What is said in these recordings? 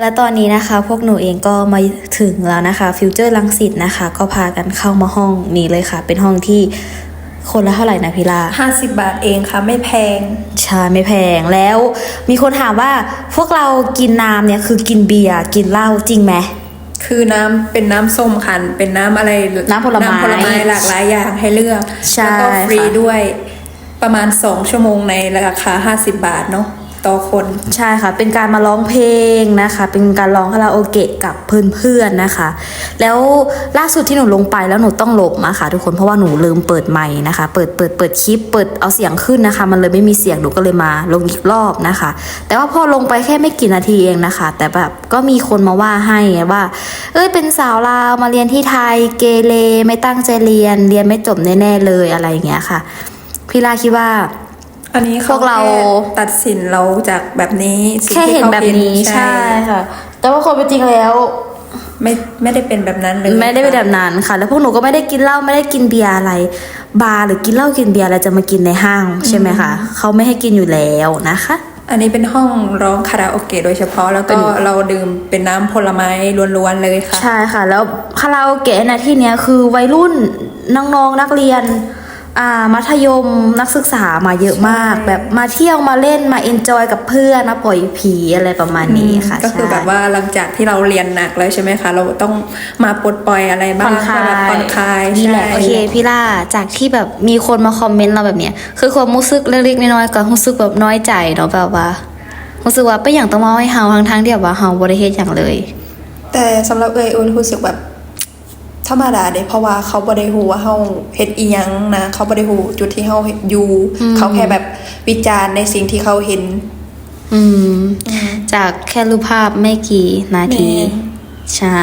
และตอนนี้นะคะ พวกหนูเองก็มาถึงแล้วนะคะฟิวเจอร์ลังสิตนะคะ ก็พากันเข้ามาห้องนี้เลยค่ะ เป็นห้องที่คนละเท่าไหร่นะพี่ลา50บาทเองค่ะ ไม่แพง ใช่ ไม่แพงแล้ว มีคนถามว่าพวกเรากินน้ำเนี่ยคือกินเบียร์กินเหล้าจริงไหมคือน้ำเป็นน้ำส้มคัน เป็นน้ำอะไรน้ำผลไม้น้ำผลไม้หลากหลายอย่างให้เลือกใช่แล้วก็ฟรีค่ะด้วยประมาณ2ชั่วโมงในราคา50บาทเนาะ ต่อคนใช่ค่ะ เป็นการมาร้องเพลงนะคะ เป็นการร้องคาราโอเกะกับเพื่อนๆนะคะ แล้วล่าสุดที่หนูลงไปแล้วหนูต้องหลบมาค่ะ ทุกคนเพราะว่าหนูลืมเปิดไมค์นะคะ เปิดเปิดเปิดคลิปเปิดเอาเสียงขึ้นนะคะ มันเลยไม่มีเสียงหนูก็เลยมาลงอีกรอบนะคะ แต่ว่าพอลงไปแค่ไม่กี่นาทีเองนะคะ แต่แบบก็มีคนมาว่าให้ว่า เอ้ยเป็นสาวลาวมาเรียนที่ไทยเกเรไม่ตั้งใจเรียนเรียนไม่จบแน่ๆเลยอะไรอย่างเงี้ยค่ะพี่ลาคิดว่า อันนี้พวกเราแค่ตัดสินเราจากแบบนี้สิ่งแค่ที่เห็นขาแบบนี้ใช่ใช่ค่ะ แต่ว่าคนเป็นจริงแล้ว ไม่ไม่ได้เป็นแบบนั้นเลยไม่ได้เป็นแบบนั้นค่ะ แล้วพวกหนูก็ไม่ได้กินเหล้าไม่ได้กินเบียร์อะไร บาร์หรือกินเหล้ากินเบียร์อะไรจะมากินในห้างใช่ไหมคะเขาไม่ให้กินอยู่แล้วนะคะอันนี้เป็นห้องร้องคาราโอเกะโดยเฉพาะแล้วก็เราดื่มเป็นน้ำผลไม้ล้วนๆเลยค่ะ ใช่ค่ะ แล้วคาราโอเกะนะที่เนี้ยคือวัยรุ่นน้องๆนักเรียน อ่ามัธยมนักศึกษามาเยอะมากใช่แบบมาเที่ยวมาเล่นมาเอนจอยกับเพื่อนมาปล่อยผีอะไรประมาณนี้ค่ะ ก็คือใช่แบบว่าหลังจากที่เราเรียนหนักแล้วใช่ไหมคะ เราต้องมาปลดปล่อยอะไรบ้าผ่องนคลาเพื่อแบบยผ่อนคลายนี่แหละใช่โอเคพี่ล่าจากที่แบบมีคนมาคอมเมนต์เราแบบเนี้ยคือความรู้สึกเล็กๆน้อยๆก็รู้สึกแบบน้อยใจเนาะแบบว่ารู้สึกว่าไปอย่างต้องมาให้เฮาทั้งทางๆที่แบบว่าเฮาบ่ได้เฮ็ดอย่างเลย แต่สำหรับเอยอุ้นรู้สึกแบบ ธรรมดาเด้เพราะว่าเขาบ่ได้ฮู้ว่าเฮาเฮ็ดอีหยังนะ เขาบ่ได้ฮู้จุดที่เฮาอยู่ เขาแค่แบบวิจารณ์ในสิ่งที่เขาเห็น อืม จากแค่รูปภาพไม่กี่นาทีแม่ใช่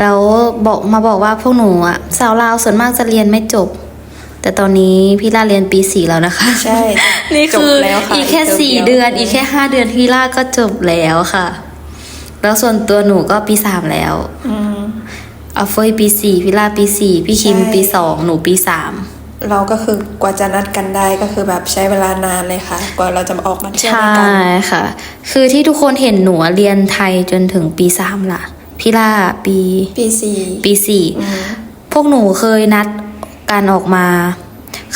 แล้วบอกมาบอกว่าพวกหนูอะสาวลาวส่วนมากจะเรียนไม่จบ แต่ตอนนี้พี่ล่าเรียนปีสี่แล้วนะคะ ใช่ นี่คือจบแล้วะอีกแค่ทมสี่ดียวเดือน อีกแค่ห้าเดือนพี่ล่าก็จบแล้วค่ะ แล้วส่วนตัวหนูก็ปีสามแล้ว อืม เอาเฟยปีสี่พี่ล่าปีสี่พี่คิมใช่ปีสองหนูปีสามเราก็คือกว่าจะนัดกันได้ก็คือแบบใช้เวลานานเลยค่ะ กว่าเราจะมาออกมาเที่ยวใช่ด้วยกันค่ะ คือที่ทุกคนเห็นหนูเรียนไทยจนถึงปีสามล่ะพี่ล่าปีปีสี่ปีสี่อืมพวกหนูเคยนัดการออกมา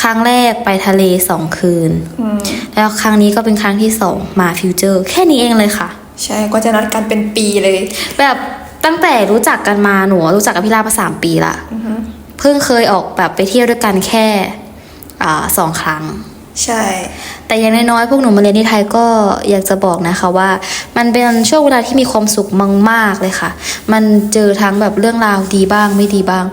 ครั้งแรกไปทะเลสองคืนอืมแล้วครั้งนี้ก็เป็นครั้งที่สองมาฟิวเจอร์ แค่นี้เองเลยค่ะ ใช่ก็จะนัดกันเป็นปีเลย แบบ ตั้งแต่รู้จักกันมาหนูรู้จักกับพี่ลามาสามปีละอือฮึเพิ่งเคยออกแบบไปเที่ยวด้วยกันแค่อ่าสองครั้ง ใช่ แต่อย่างน้อยๆพวกหนูมาเรียนที่ไทยก็อยากจะบอกนะคะว่า มันเป็นช่วงเวลาที่มีความสุขมากๆเลยค่ะ มันเจอทั้งแบบเรื่องราวดีบ้างไม่ดีบ้าง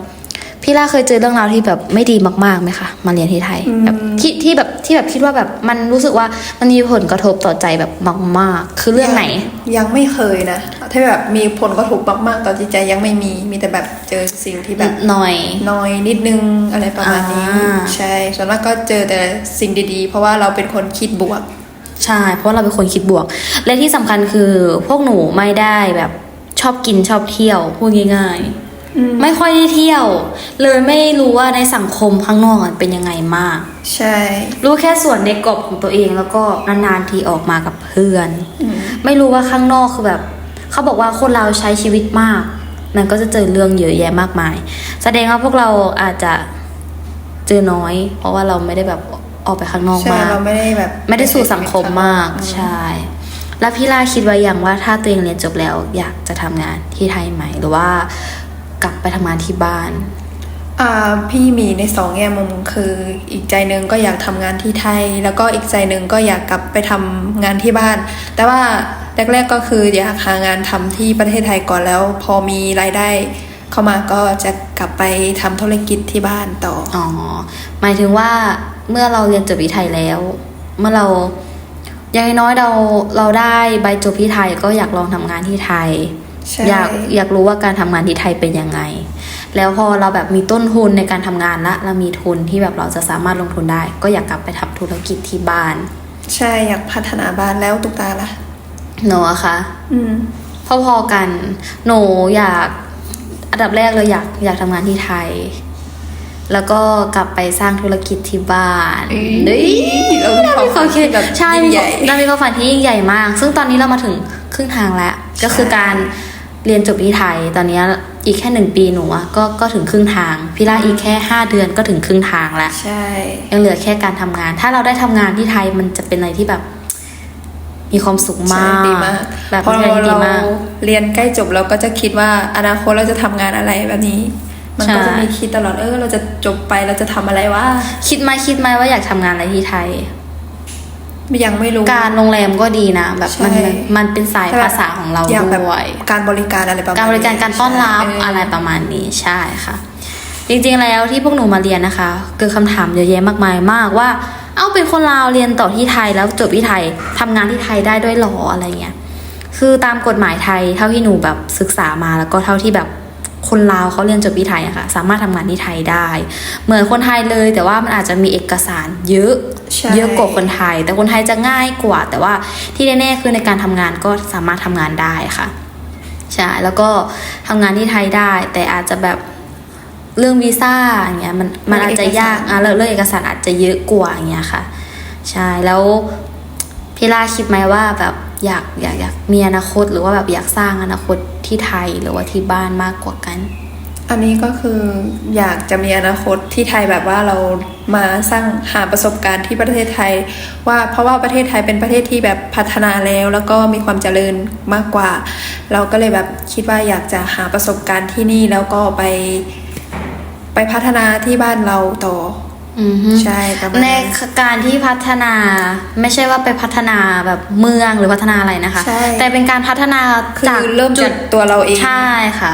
พี่ล่าเคยเจอเรื่องราวที่แบบไม่ดีมากๆไหมคะมาเรียนที่ไทยแบบที่ที่แบบที่แบบคิดว่าแบบมันรู้สึกว่ามันมีผลกระทบต่อใจแบบมาก ๆ คือเรื่องไหน ยังยังไม่เคยนะถ้าแบบมีผลกระทบมากๆต่อจิตใจยังไม่มีมีแต่แบบเจอสิ่งที่แบบหน่อยน้อยนิดนึงอะไรประมาณนี้อ่าใช่ส่วนมากก็เจอแต่สิ่งดีๆ เพราะว่าเราเป็นคนคิดบวก ใช่ เพราะเราเป็นคนคิดบวก และที่สำคัญคือพวกหนูไม่ได้แบบชอบกินชอบเที่ยวพูดง่าย ๆ ไม่ค่อยได้เที่ยว เลยไม่รู้ว่าในสังคมข้างนอกมันเป็นยังไงมาก ใช่ รู้แค่ส่วนในกรอบของตัวเองแล้วก็นานๆทีออกมากับเพื่อน ไม่รู้ว่าข้างนอกคือแบบเขาบอกว่าคนเราใช้ชีวิตมาก มันก็จะเจอเรื่องเยอะแยะมากมาย แสดงว่าพวกเราอาจจะเจอน้อย เพราะว่าเราไม่ได้แบบออกไปข้างนอกใช่มากเราไม่ได้แบบไม่ได้สู่สังคมมากอืใช่ แล้วพี่ล่าคิดไว้อย่างว่าถ้าตัวเองเรียนจบแล้ว อยากจะทำงานที่ไทยไหมหรือว่า กลับไปทำงานที่บ้าน อ่าพี่มีในสองแง่มุมคืออีกใจหนึ่งก็อยากทำงานที่ไทย แล้วก็อีกใจหนึ่งก็อยากกลับไปทำงานที่บ้าน แต่ว่าแรกๆก็คืออยากหางานทำที่ประเทศไทยก่อนแล้ว พอมีรายได้เข้ามาก็จะกลับไปทำธุรกิจที่บ้านต่ออ๋อหมายถึงว่าเมื่อเราเรียนจบที่ไทยแล้ว เมื่อเราอย่างน้อยเราเราได้ใบจบที่ไทยก็อยากลองทำงานที่ไทย ใช่อยากอยากรู้ว่าการทำงานที่ไทยเป็นยังไง แล้วพอเราแบบมีต้นทุนในการทำงานละเรามีทุนที่แบบเราจะสามารถลงทุนได้ ก็อยากกลับไปทำธุรกิจที่บ้าน ใช่อยากพัฒนาบ้านแล้วตุกตาล่ะหนูอะคะอืมพอๆกันหนูอยากอันดับแรกเลยอยากอยากทำงานที่ไทย แล้วก็กลับไปสร้างธุรกิจที่บ้านอืมเฮ้ยเรามีความฝันที่แบบใช่ยิ่งใหญ่เรามีความฝันที่ยิ่งใหญ่มาก ซึ่งตอนนี้เรามาถึงครึ่งทางแล้ว ก็คือการ เรียนจบที่ไทย ตอนเนี้ยอีกแค่หนึ่งปีหนูอะก็ก็ถึงครึ่งทาง พี่ล่าอีกแค่ห้าเดือนก็ถึงครึ่งทางแล้วใช่ ยังเหลือแค่การทำงาน ถ้าเราได้ทำงานที่ไทยมันจะเป็นอะไรที่แบบ มีความสุขมากใช่ดีมากแบบพอเป็นอะไรเราที่ดีมากเรียนใกล้จบเราก็จะคิดว่าอนาคตเราจะทำงานอะไรแบบนี้ มันก็ใช่จะมีคิดตลอดเออเราจะจบไปเราจะทำอะไรวะคิดไหมคิดไหมว่าอยากทำงานอะไรที่ไทย ยังไม่รู้ การโรงแรมก็ดีนะ แบบมันใช่มันมันเป็นสายภาษาของเราอยากแบบด้วย การบริการอะไรประมาณการบริการการต้อนรับใช่เอะไรประมาณนี้ใช่ค่ะ จริงๆแล้วที่พวกหนูมาเรียนนะคะเกิดคำถามเยอะแยะมากมายมากว่า เอ้าเป็นคนลาวเรียนต่อที่ไทยแล้วจบที่ไทยทำงานที่ไทยได้ด้วยหรออะไรเงี้ยคือตามกฎหมายไทยเท่าที่หนูแบบศึกษามาแล้วก็เท่าที่แบบ คนลาวเขาเรียนจบที่ไทยอะค่ะสามารถทำงานที่ไทยได้ เหมือนคนไทยเลย แต่ว่ามันอาจจะมีเอกสารเยอะใช่เยอะกว่าคนไทย แต่คนไทยจะง่ายกว่า แต่ว่าที่แน่ๆคือในการทำงานก็สามารถทำงานได้ค่ะใช่แล้วก็ทำงานที่ไทยได้ แต่อาจจะแบบเรื่องวีซ่าอย่างเงี้ยมันมันอาจจะยากอะเรื่องเรื่องเอกสารอาจจะเยอะกว่าอย่างเงี้ยค่ะ ใช่แล้วพี่ล่าคิดไหมว่าแบบอยากอยากอยากมีอนาคตหรือว่าแบบอยากสร้างอนาคต ที่ไทยหรือว่าที่บ้านมากกว่ากัน อันนี้ก็คืออยากจะมีอนาคตที่ไทยแบบว่าเรามาสร้างหาประสบการณ์ที่ประเทศไทย ว่าเพราะว่าประเทศไทยเป็นประเทศที่แบบพัฒนาแล้ว แล้วก็มีความเจริญมากกว่า เราก็เลยแบบคิดว่าอยากจะหาประสบการณ์ที่นี่แล้วก็ไป ไปพัฒนาที่บ้านเราต่อ ใช่ประมาณในนั้นการที่พัฒนาไม่ใช่ว่าไปพัฒนาแบบเมืองหรือพัฒนาอะไรนะคะใช่แต่เป็นการพัฒนาคือจากเริ่มจากตัวเราเองใช่ค่ะ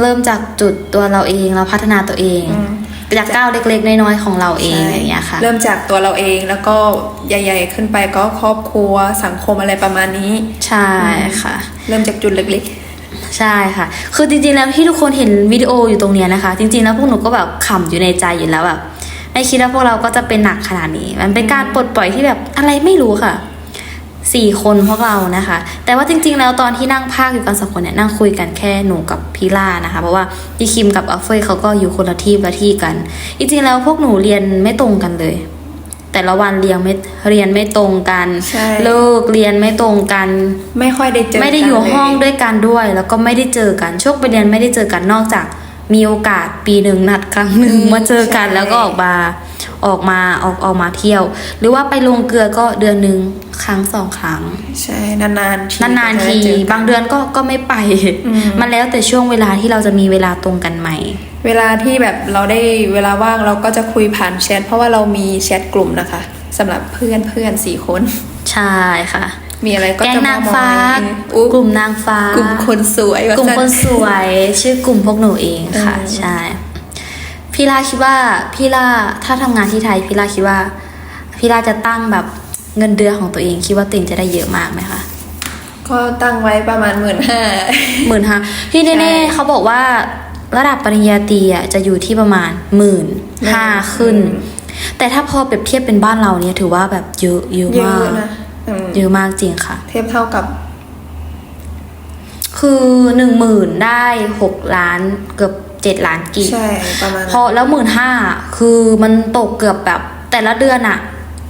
เริ่มจากจุดตัวเราเองเราพัฒนาตัวเองอืมจากก้าวเล็กๆ น้อยๆของเราเองใช่อย่างเงี้ยค่ะ เริ่มจากตัวเราเองแล้วก็ใหญ่ ๆ ขึ้นไปก็ครอบครัวสังคมอะไรประมาณนี้ ใช่ค่ะ เริ่มจากจุดเล็กใช่ค่ะ คือจริงๆแล้วที่ทุกคนเห็นวิดีโออยู่ตรงเนี้ยนะคะ จริงๆแล้วพวกหนูก็แบบขำอยู่ในใจอยู่แล้วแบบ ไม่คิดว่าพวกเราก็จะเป็นหนักขนาดนี้ มันเป็นการปลดปล่อยที่แบบอะไรไม่รู้ค่ะสี่คนพวกเรานะคะ แต่ว่าจริง ๆ แล้วตอนที่นั่งภาคอยู่กันสองคนเนี่ยนั่งคุยกันแค่หนูกับพี่ล่านะคะ เพราะว่าพี่คิมกับอัฟเฟยเขาก็อยู่คนละที่ละที่กัน จริงๆแล้วพวกหนูเรียนไม่ตรงกันเลย แต่ละวันเรียนไม่เรียนไม่ตรงกันใช่เลิกเรียนไม่ตรงกันๆไม่ค่อยได้เจอไม่ได้อยู่กันเลห้องด้วยกันด้วย แล้วก็ไม่ได้เจอกันช่วงไปเรียนไม่ได้เจอกันนอกจาก มีโอกาสปีหนึ่งนัดครั้งหนึ่งอืมมาเจอกันใช่แล้วก็ออกมาออกมาออกออกมาเที่ยว หรือว่าไปลงเกลือก็เดือนหนึ่งครั้งสองครั้ง ใช่นานๆทีนานๆทีจะได้เจอกันบางเดือนก็ก็ไม่ไปอืมมันแล้วแต่ช่วงเวลาที่เราจะมีเวลาตรงกันไหมเวลาที่แบบเราได้เวลาว่างเราก็จะคุยผ่านแชทเพราะว่าเรามีแชทกลุ่มนะคะสำหรับเพื่อนเพื่อนสี่คน ใช่ค่ะ มีอะไรก็แก๊งจะนางมฟ้าอยอุ๊กลุ่มนางฟ้า กลุ่มคนสวยว่ากลุ่มสั้คนสวย ชื่อกลุ่มพวกหนูเองค่ะเออใช่ พี่ล่าคิดว่า พี่ล่าถ้าทำงานที่ไทย พี่ล่าคิดว่า พี่ล่าจะตั้งแบบเงินเดือนของตัวเองคิดว่าตัวเองจะได้เยอะมากไหมคะก็ตั้งไว้ประมาณหมื่นห้าหมื่นห้าพี่ใช่แน่ๆเขาบอกว่าระดับปริญญาตรีอะจะอยู่ที่ประมาณหมื่นห้าขึ้น แต่ถ้าพอเปรียบเทียบเป็นบ้านเราเนี่ยถือว่าแบบเยอะเยอะเยมาอะกนะอืม เยอะมากจริงค่ะ เทียบเท่ากับ คือหนึ่งหมื่นได้หกล้านเกือบเจ็ดล้านกีบใช่ประมาณพอแล้วหมื่นห้าคือมันตกเกือบแบบแต่ละเดือนอะ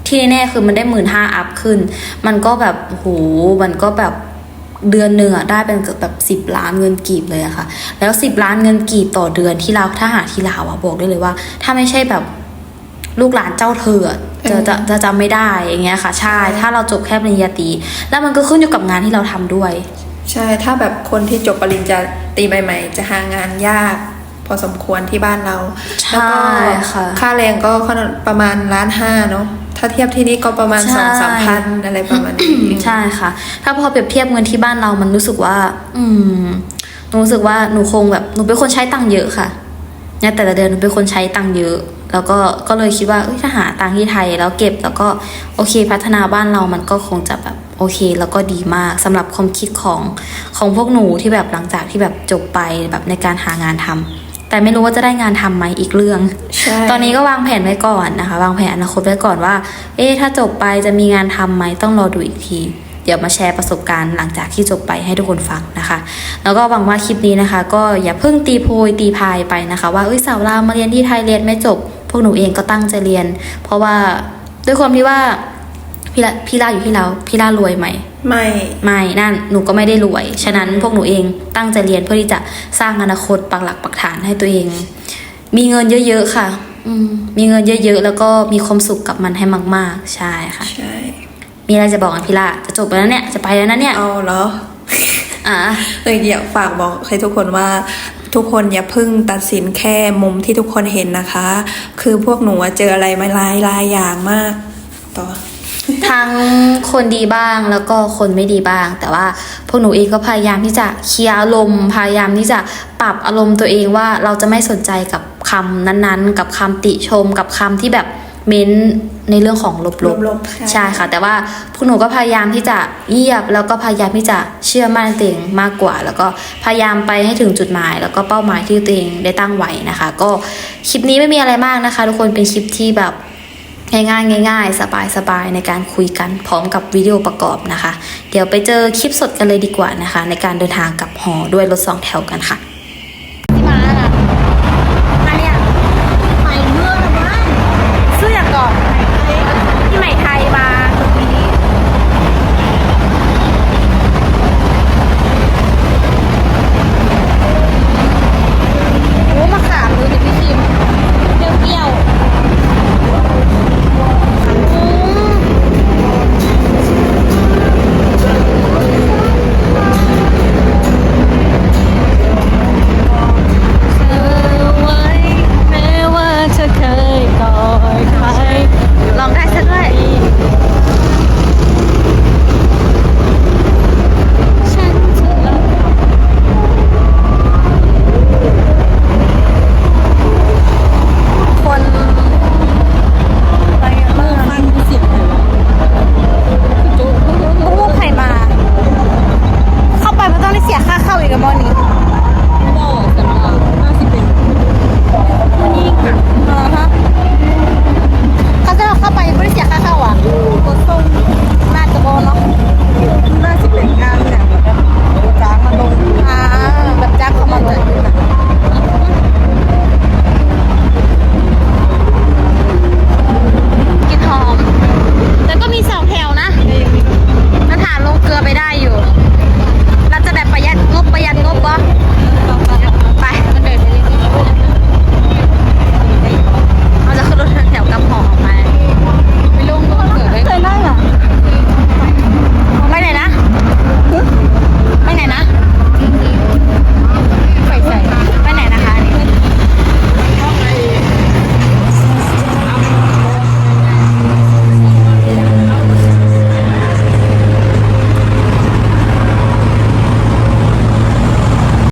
ที่แน่ๆคือมันได้หมื่นห้าอัพขึ้น มันก็แบบโหมันก็แบบเดือนหนึ่งอะได้เป็นเกือบแบบสิบล้านเงินกีบเลยอะค่ะ แล้วสิบล้านเงินกีบต่อเดือนที่เราถ้าหาที่ลาวอะบอกได้เลยว่า ถ้าไม่ใช่แบบ ลูกหลานเจ้าเธออะจะจะจะจำไม่ได้อย่างเงี้ยค่ะ ใช่ ถ้าเราจบแค่ปริญญาตรีแล้วมันก็ขึ้นอยู่กับงานที่เราทำด้วย ใช่ ถ้าแบบคนที่จบปริญญาตรีใหม่ ๆ จะหางานยาก พอสมควรที่บ้านเราใช่แล้วก็ค่ะค่าแรงก็ประมาณล้านห้าเนาะถ้าเทียบที่นี่ก็ประมาณใช่สองสามพันอะไรประมาณนี้ใช่ค่ะ ถ้าพอเปรียบเทียบเงินที่บ้านเรามันรู้สึกว่า อืมหนูรู้สึกว่าหนูคงแบบหนูเป็นคนใช้ตังค์เยอะค่ะ ในแต่ละเดือนหนูเป็นคนใช้ตังค์เยอะ แล้วก็ก็เลยคิดว่าเอ้ยถ้าหาตังค์ที่ไทยแล้วเก็บแล้วก็โอเคพัฒนาบ้านเรามันก็คงจะแบบโอเค แล้วก็ดีมากสำหรับความคิดของของพวกหนูที่แบบหลังจากที่แบบจบไปแบบในการหางานทำแต่ไม่รู้ว่าจะได้งานทำไหมอีกเรื่องใช่ตอนนี้ก็วางแผนไว้ก่อนนะคะ วางแผนอนาคตไว้ก่อนว่า เอ๊ะถ้าจบไปจะมีงานทำไหมต้องรอดูอีกที เดี๋ยวมาแชร์ประสบการณ์หลังจากที่จบไปให้ทุกคนฟังนะคะ แล้วก็หวังว่าคลิปนี้นะคะ ก็อย่าเพิ่งตีโพยตีพายไปนะคะ ว่าเอ้ยสาวลาวมาเรียนที่ไทยเรียนไม่จบ พวกหนูเองก็ตั้งใจเรียน เพราะว่าด้วยความที่ว่าพี่ละพี่ล่าอยู่ที่เราพี่ล่ารวยไหมไม่ไม่นั่นหนูก็ไม่ได้รวย ฉะนั้นพวกหนูเองตั้งใจเรียนเพื่อที่จะสร้างอนาคตปักหลักปักฐานให้ตัวเอง มีเงินเยอะๆค่ะ อืมมีเงินเยอะๆแล้วก็มีความสุขกับมันให้มาก ๆ ใช่ค่ะใช่ มีอะไรจะบอกอะพี่ล่าจะจบแล้วเนี่ย จะไปแล้วนะเนี่ย เอาเหรอ อะเลยอยากฝากบอกให้ทุกคนว่าทุกคนอย่าเพึ่งตัดสินแค่มุมที่ทุกคนเห็นนะคะ คือพวกหนูอะเจออะไรมาหลายหลายอย่างมาก ต่อทั้งคนดีบ้างแล้วก็คนไม่ดีบ้าง แต่ว่าพวกหนูเองก็พยายามที่จะเคลียร์อารมณ์พยายามที่จะปรับอารมณ์ตัวเองว่าเราจะไม่สนใจกับคำนั้นๆ กับคำติชมกับคำที่แบบ เม้นในเรื่องของลบลบๆใช่ใช่ค่ะ แต่ว่าพวกหนูก็พยายามที่จะเงียบ แล้วก็พยายามที่จะเชื่อมั่นในตัวเองมากกว่า แล้วก็พยายามไปให้ถึงจุดหมาย แล้วก็เป้าหมายที่ตัวเองได้ตั้งไว้นะคะ ก็คลิปนี้ไม่มีอะไรมากนะคะ ทุกคนเป็นคลิปที่แบบง่ายๆง่ายๆสบายๆในการคุยกันพร้อมกับวิดีโอประกอบนะคะ เดี๋ยวไปเจอคลิปสดกันเลยดีกว่านะคะ ในการเดินทางกลับหอด้วยรถสองแถวกันค่ะ